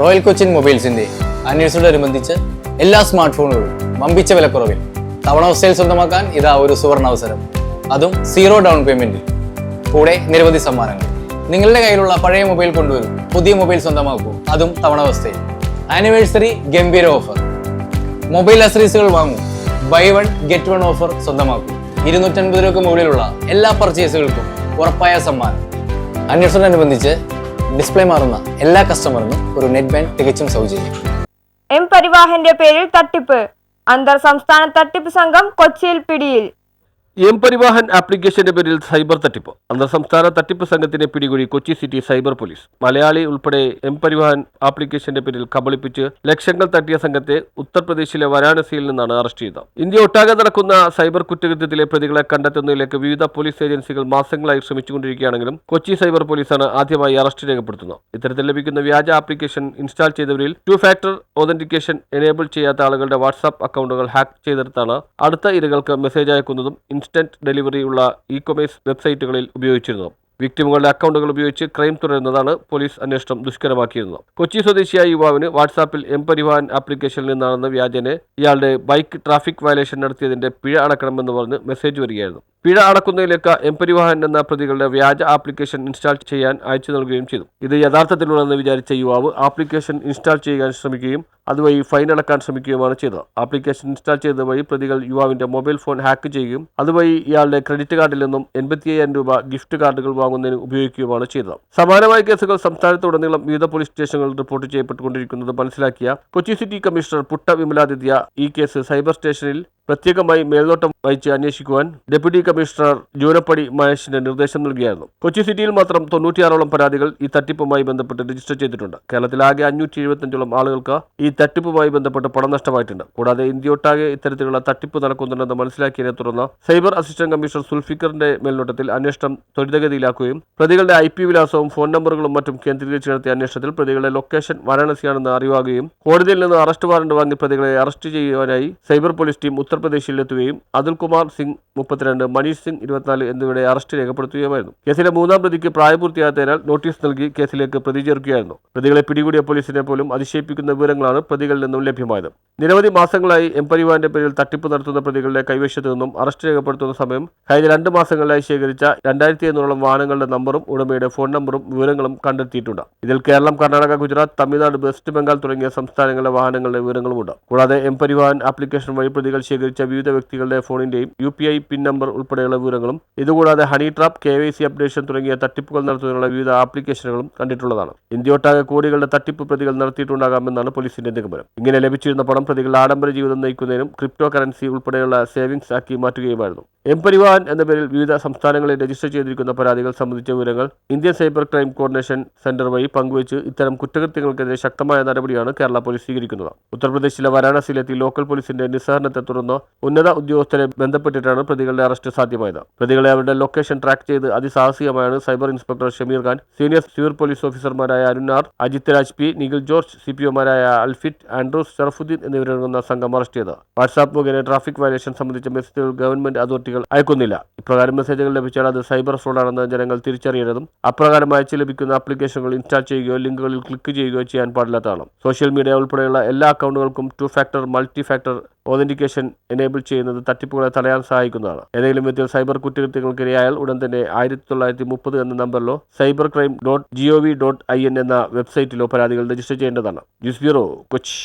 Royal Cochin മൊബൈൽസിന്റെ അന്വേഷണത്തോടനുബന്ധിച്ച് എല്ലാ smart ഫോണുകളും വമ്പിച്ച വിലക്കുറവിൽ തവണ അവസ്ഥയിൽ സ്വന്തമാക്കാൻ ഇതാ ഒരു സുവർണ അവസരം അതും സീറോ ഡൗൺ പേയ്മെന്റിൽ കൂടെ നിരവധി സമ്മാനങ്ങൾ. നിങ്ങളുടെ കയ്യിലുള്ള പഴയ മൊബൈൽ കൊണ്ടുവരും. പുതിയ മൊബൈൽ സ്വന്തമാക്കൂ. അതും തവണ അവസ്ഥയിൽ. ആനിവേഴ്സറി ഗംഭീര ഓഫർ മൊബൈൽ അസറീസുകൾ വാങ്ങൂ. Buy one get one offer സ്വന്തമാക്കും. ഇരുന്നൂറ്റൻപത് രൂപയ്ക്ക് മുകളിലുള്ള എല്ലാ പർച്ചേസുകൾക്കും ഉറപ്പായ സമ്മാനം. അന്വേഷണത്തോടനുബന്ധിച്ച് ഡിസ്പ്ലേ മാറുന്ന എല്ലാ കസ്റ്റമറിനും ഒരു നെറ്റ് ബാങ്ക് തികച്ചും സൗജന്യം. എം പരിവാഹന്റെ പേരിൽ തട്ടിപ്പ്. അന്തർ സംസ്ഥാന തട്ടിപ്പ് സംഘം കൊച്ചിയിൽ പിടിയിൽ. എം പരിവാഹൻ ആപ്ലിക്കേഷന്റെ പേരിൽ സൈബർ തട്ടിപ്പ്. അന്തർ സംസ്ഥാന തട്ടിപ്പ് സംഘത്തിനെ പിടികൂടി Kochi city cyber police. Malayali ഉൾപ്പെടെ എം പരിവാഹൻ ആപ്ലിക്കേഷന്റെ പേരിൽ കബളിപ്പിച്ച് ലക്ഷങ്ങൾ തട്ടിയ സംഘത്തെ ഉത്തർപ്രദേശിലെ വാരാണസിയിൽ നിന്നാണ് അറസ്റ്റ് ചെയ്തത്. ഇന്ത്യ ഒട്ടാകെ നടക്കുന്ന സൈബർ കുറ്റകൃത്യത്തിലെ പ്രതികളെ കണ്ടെത്തുന്നതിലേക്ക് വിവിധ പോലീസ് ഏജൻസികൾ മാസങ്ങളായി ശ്രമിച്ചുകൊണ്ടിരിക്കുകയാണെങ്കിലും കൊച്ചി സൈബർ പോലീസാണ് ആദ്യമായി അറസ്റ്റ് രേഖപ്പെടുത്തുന്നത്. ഇത്തരത്തിൽ ലഭിക്കുന്ന വ്യാജ ആപ്ലിക്കേഷൻ ഇൻസ്റ്റാൾ ചെയ്തവരിൽ ടു ഫാക്ടർ ഒതന്റിക്കേഷൻ എനേബിൾ ചെയ്യാത്ത ആളുകളുടെ വാട്സാപ്പ് അക്കൗണ്ടുകൾ ഹാക്ക് ചെയ്തെടുത്താണ് അടുത്ത ഇരകൾക്ക് മെസ്സേജ് അയക്കുന്നതും ഇൻസ്റ്റന്റ് ഡെലിവറി ഉള്ള ഇ കൊമേഴ്സ് വെബ്സൈറ്റുകളിൽ ഉപയോഗിച്ചിരുന്നത് വിക്ടിമുകളുടെ അക്കൗണ്ടുകൾ ഉപയോഗിച്ച് ക്രൈം തുടരുന്നതാണ് പോലീസ് അന്വേഷണം ദുഷ്കരമാക്കിയിരുന്നത്. കൊച്ചി സ്വദേശിയായ യുവാവിന് വാട്സാപ്പിൽ എം പരിവാഹൻ ആപ്ലിക്കേഷനിൽ നിന്നാണെന്ന വ്യാജന്. ഇയാളുടെ ബൈക്ക് ട്രാഫിക് വയലേഷൻ നടത്തിയതിന്റെ പിഴ അടക്കണമെന്ന് പറഞ്ഞ് മെസ്സേജ് വരികയായിരുന്നു. പിഴ അടക്കുന്നതിലേക്ക് എം പരിവാഹൻ എന്ന പ്രതികളുടെ വ്യാജ ആപ്ലിക്കേഷൻ ഇൻസ്റ്റാൾ ചെയ്യാൻ അയച്ചു നൽകുകയും ചെയ്തു. ഇത് യഥാർത്ഥത്തിലുള്ളതെന്ന് വിചാരിച്ച യുവാവ് ആപ്ലിക്കേഷൻ ഇൻസ്റ്റാൾ ചെയ്യാൻ ശ്രമിക്കുകയും അതുവഴി ഫൈൻ അടക്കാൻ ശ്രമിക്കുകയുമാണ് ചെയ്തത്. ആപ്ലിക്കേഷൻ ഇൻസ്റ്റാൾ ചെയ്ത വഴി പ്രതികൾ യുവാവിന്റെ മൊബൈൽ ഫോൺ ഹാക്ക് ചെയ്യുകയും അതുവഴി ഇയാളുടെ ക്രെഡിറ്റ് കാർഡിൽ നിന്നും എൺപത്തിയ്യായിരം രൂപ ഗിഫ്റ്റ് കാർഡുകൾ വാങ്ങുന്നതിന് ഉപയോഗിക്കുകയുമാണ് ചെയ്തത്. സമാനമായ കേസുകൾ സംസ്ഥാനത്തുടനീളം വിവിധ പോലീസ് സ്റ്റേഷനുകളിൽ റിപ്പോർട്ട് ചെയ്യപ്പെട്ടുകൊണ്ടിരിക്കുന്നത് മനസ്സിലാക്കിയ കൊച്ചി സിറ്റി കമ്മീഷണർ പുട്ട വിമലാദിത്യ ഈ കേസ് സൈബർ സ്റ്റേഷനിൽ പ്രത്യേകമായി മേൽനോട്ടം വഹിച്ച് അന്വേഷിക്കുവാൻ ഡെപ്യൂട്ടി കമ്മീഷണർ ജൂനപ്പടി മഹേഷിന്റെ നിർദ്ദേശം നൽകിയായിരുന്നു. കൊച്ചി സിറ്റിയിൽ മാത്രം തൊണ്ണൂറ്റിയാറോളം പരാതികൾ ഈ തട്ടിപ്പുമായി ബന്ധപ്പെട്ട് രജിസ്റ്റർ ചെയ്തിട്ടുണ്ട്. കേരളത്തിൽ ആകെ അഞ്ഞൂറ്റി എഴുപത്തഞ്ചോളം ആളുകൾക്ക് ഈ തട്ടിപ്പുമായി ബന്ധപ്പെട്ട് പണം നഷ്ടമായിട്ടുണ്ട്. കൂടാതെ ഇന്ത്യയൊട്ടാകെ ഇത്തരത്തിലുള്ള തട്ടിപ്പ് നടക്കുന്നുണ്ടെന്ന് മനസ്സിലാക്കിയതിനെ തുടർന്ന് സൈബർ അസിസ്റ്റന്റ് കമ്മീഷണർ സുൽഫിക്കറിന്റെ മേൽനോട്ടത്തിൽ അന്വേഷണം ത്വരിതഗതിയിലാക്കുകയും പ്രതികളുടെ ഐ പി വിലാസവും ഫോൺ നമ്പറുകളും മറ്റും കേന്ദ്രീകരിച്ച് നടത്തിയ അന്വേഷണത്തിൽ പ്രതികളുടെ ലൊക്കേഷൻ വാരാണസിയാണെന്ന് അറിവാകുകയും കോടതിയിൽ നിന്ന് അറസ്റ്റ് വാറണ്ട് വാങ്ങി പ്രതികളെ അറസ്റ്റ് ചെയ്യുവാനായി സൈബർ പോലീസ് ടീം ഉത്തർപ്രദേശിൽ എത്തുകയും അതുൽ കുമാർ സിംഗ് മുപ്പത്തിരണ്ട് മനീഷ് സിംഗ് ഇരുപത്തിനാല് എന്നിവരുടെ അറസ്റ്റ് രേഖപ്പെടുത്തുകയുമായിരുന്നു. കേസിലെ മൂന്നാം പ്രതിക്ക് പ്രായപൂർത്തിയാത്തതിനാൽ നോട്ടീസ് നൽകി കേസിലേക്ക് പ്രതി ചേർക്കുകയായിരുന്നു. പ്രതികളെ പിടികൂടിയ പോലീസിനെ പോലും അതിശയിപ്പിക്കുന്ന വിവരങ്ങളാണ് പ്രതികളിൽ നിന്നും ലഭ്യമായത്. നിരവധി മാസങ്ങളായി എം പരിവാറിന്റെ പേരിൽ തട്ടിപ്പ് നടത്തുന്ന പ്രതികളുടെ കൈവശത്തു നിന്നും അറസ്റ്റ് രേഖപ്പെടുത്തുന്ന സമയം കഴിഞ്ഞ രണ്ട് മാസങ്ങളിലായി ശേഖരിച്ച രണ്ടായിരത്തി എണ്ണൂറോളം വാഹനങ്ങളുടെ നമ്പറും ഉടമയുടെ ഫോൺ നമ്പറും വിവരങ്ങളും കണ്ടെത്തിയിട്ടുണ്ട്. ഇതിൽ കേരളം കർണാടക ഗുജറാത്ത് തമിഴ്നാട് വെസ്റ്റ് ബംഗാൾ തുടങ്ങിയ സംസ്ഥാനങ്ങളിലെ വാഹനങ്ങളുടെ വിവരങ്ങളുമുണ്ട്. കൂടാതെ എം പരിവാഹൻ ആപ്ലിക്കേഷൻ വഴി പ്രതികൾ ശേഖരിച്ച വിവിധ വ്യക്തികളുടെ ഫോണിന്റെയും U P I PIN number ഉൾപ്പെടെയുള്ള വിവരങ്ങളും ഇതുകൂടാതെ honey trap K Y C updation തുടങ്ങിയ തട്ടിപ്പുകൾ നടത്തുന്നതിനുള്ള വിവിധ ആപ്ലിക്കേഷനുകളും കണ്ടിട്ടുള്ളതാണ്. ഇന്ത്യയൊട്ടാകെ കോടികളുടെ തട്ടിപ്പ് പ്രതികൾ നടത്തിയിട്ടുണ്ടാകാമെന്നാണ് പോലീസിന്റെ നിഗമനം. ഇങ്ങനെ ലഭിച്ചിരുന്ന പണം പ്രതികൾ ആഡംബര ജീവിതം നയിക്കുന്നതിനും ക്രിപ്റ്റോ കറൻസി ഉൾപ്പെടെയുള്ള സേവിങ്സ് ആക്കി മാറ്റുകയുമായിരുന്നു. എം പരിവാഹൻ എന്ന പേരിൽ വിവിധ സംസ്ഥാനങ്ങളിൽ രജിസ്റ്റർ ചെയ്തിരിക്കുന്ന പരാതികൾ സംബന്ധിച്ച വിവരങ്ങൾ Indian cyber crime coordination centre വഴി പങ്കുവച്ച് ഇത്തരം കുറ്റകൃത്യങ്ങൾക്കെതിരെ ശക്തമായ നടപടിയാണ് കേരള പോലീസ് സ്വീകരിക്കുന്നത്. ഉത്തർപ്രദേശിലെ വാരാണസിയിലെത്തി ലോക്കൽ പോലീസിന്റെ നിസ്സഹരണത്തെ തുടർന്ന് ഉന്നത ഉദ്യോഗസ്ഥരെ ബന്ധപ്പെട്ടിട്ടാണ് പ്രതികളുടെ അറസ്റ്റ് സാധ്യമായത്. പ്രതികളെ അവരുടെ ലൊക്കേഷൻ ട്രാക്ക് ചെയ്ത് അതിസാഹസികമായാണ് cyber inspector Shameer Khan senior civil police ഓഫീസർമാരായ അരുണാർ Ajith Raj P Nikhil George C P ഒമാരായ അൽഫിറ്റ് Andrews Sharafuddin എന്നിവരടങ്ങുന്ന സംഘം അറസ്റ്റ് ചെയ്തത്. വാട്സാപ്പ് മുഖേന ട്രാഫിക് വയലേഷൻ സംബന്ധിച്ച മെസ്സേജുകൾ ഗവൺമെന്റ് അതോറിറ്റികൾ അയക്കുന്നില്ല. ഇപ്രകാരം മെസ്സേജുകൾ ലഭിച്ചാൽ അത് സൈബർ ഫ്രോഡാണെന്ന് ജനങ്ങൾ തിരിച്ചറിയരുതും. അപ്രകാരം അയച്ചു ലഭിക്കുന്ന ആപ്ലിക്കേഷനുകൾ ഇൻസ്റ്റാൾ ചെയ്യുകയോ ലിങ്കുകളിൽ ക്ലിക്ക് ചെയ്യുകയോ ചെയ്യാൻ പാടില്ലാത്തതാണ് സോഷ്യൽ മീഡിയ ഉൾപ്പെടെയുള്ള എല്ലാ അക്കൗണ്ടുകൾക്കും two factor multi factor authentication enable ചെയ്യുന്നത് തട്ടിപ്പുകളെ തടയാൻ സഹായിക്കുന്നതാണ്. ഏതെങ്കിലും വിധത്തിൽ സൈബർ കുറ്റകൃത്യങ്ങൾക്കിരയായാൽ ഉടൻ തന്നെ ആയിരത്തി തൊള്ളായിരത്തി മുപ്പത് എന്ന നമ്പറിലോ cyber crime dot G O V dot I N എന്ന വെബ്സൈറ്റിലോ പരാതികൾ രജിസ്റ്റർ ചെയ്യേണ്ടതാണ്. News bureau Kochi.